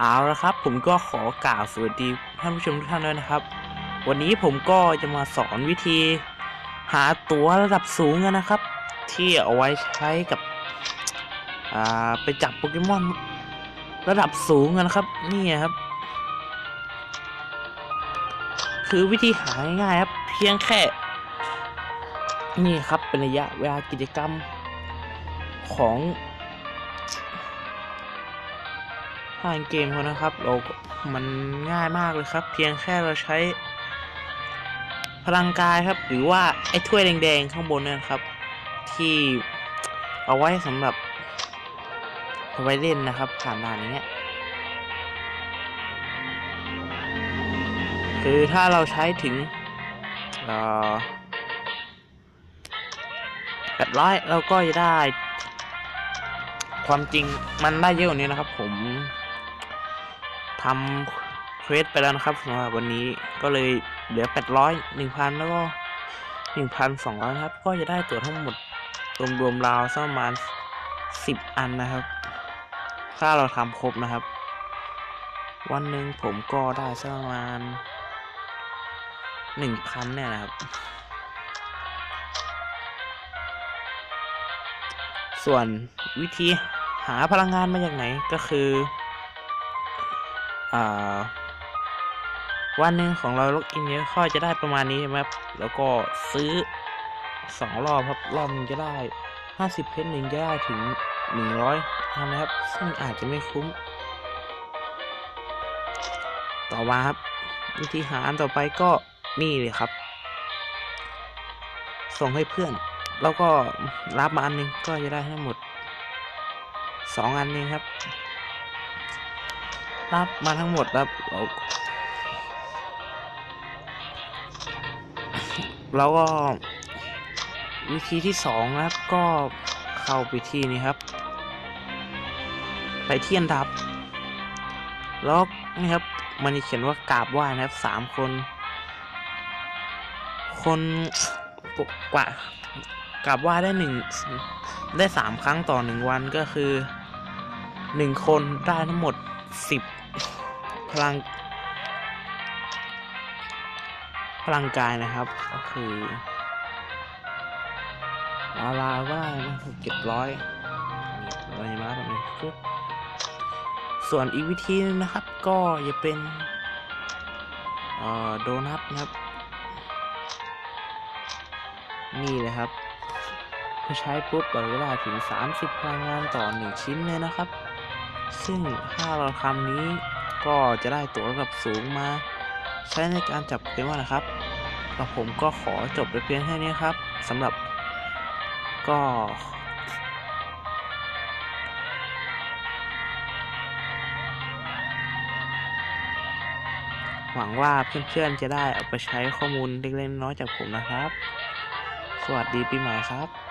เอาละครับ ผมก็ขอกล่าวสวัสดีท่านผู้ชมทุกท่านด้วยนะครับ วันนี้ผมก็จะมาสอนวิธี หาตั๋วระดับสูงกันนะครับ ที่เอาไว้ใช้กับอ่าไปจับโปเกมอนระดับสูงกันนะครับ นี่ครับ คือวิธีหาง่ายๆครับ เพียงแค่ นี่ครับเป็นระยะเวลากิจกรรมของ ทางเกมเขานะครับ เรา มันง่ายมากเลยครับ เพียงแค่เราใช้ พลังกายครับ หรือว่าไอ้ถ้วยแดงๆข้างบนเนี่ยนครับ ที่เอาไว้สำหรับเอาไว้เล่นนะครับผ่านด่านอย่างเงี้ยคือถ้าเราใช้ถึงเอ่อแปดร้อยเราก็จะได้ ความจริงมันได้เยอะกว่านี้นะครับผม ทำเควสไปแล้วนะครับสำหรับวันนี้ก็เลยเหลือ 800 1,000 แล้วก็ 1,200นะครับ ก็จะได้ตัวทั้งหมดรวมๆราวสักประมาณ 10 อันนะครับ ถ้าเราทำครบนะครับ วันหนึ่งผมก็ได้สักประมาณ 1,000 เนี่ยนะครับส่วนวิธีหาพลังงานมาจากไหนก็คือ วันหนึ่งของเราล็อกอินเนี่ยค่อยจะได้ประมาณนี้ใช่ไหมครับ แล้วก็ซื้อสองรอบครับ รอบนึงจะได้ห้าสิบเพชรหนึ่งจะได้ถึงหนึ่งร้อยนะครับ ซึ่งอาจจะไม่คุ้ม ต่อมาครับ วิธีหาอันต่อไปก็นี่เลยครับ ส่งให้เพื่อน แล้วก็รับมาอันหนึงก็จะได้ทั้งหมดสองอันเองครับ รับมาทั้งหมดครับเราแล้วก็วิธีที่สองครับก็เข้าไปที่นี่ครับ ไปที่อันดับแล้วนี่ครับ มันจะเขียนว่ากราบไหว้นะครับสามคน คนกว่ากราบไหว้ได้หนึ่งได้สามครั้งต่อหนึ่งวันก็คือ หนึ่งคนได้ทั้งหมดสิบพลัง พลังกายนะครับ ก็คือลาวาก็ได้นะเจ็ดร้อยอะไรมาแบบนี้ปุ๊บส่วนอีกวิธีนึงนะครับ ก็จะเป็นเอ่อโดนัทนะครับ นี่เลยครับพอใช้ปุ๊บเราจะได้ถึง 30 พลังงานต่อ 1 ชิ้นเลยนะครับ ซึ่งถ้าเราทำนี้ก็จะได้ตัวระดับสูงมา ใช้ในการจับโปเกมอนนะครับแล้วผมก็ขอจบไปเพียงแค่นี้ครับสำหรับก็หวังว่าเพื่อนๆจะได้เอาไปใช้ข้อมูลเล็กๆน้อยๆจากผมนะครับ สวัสดีปีใหม่ครับ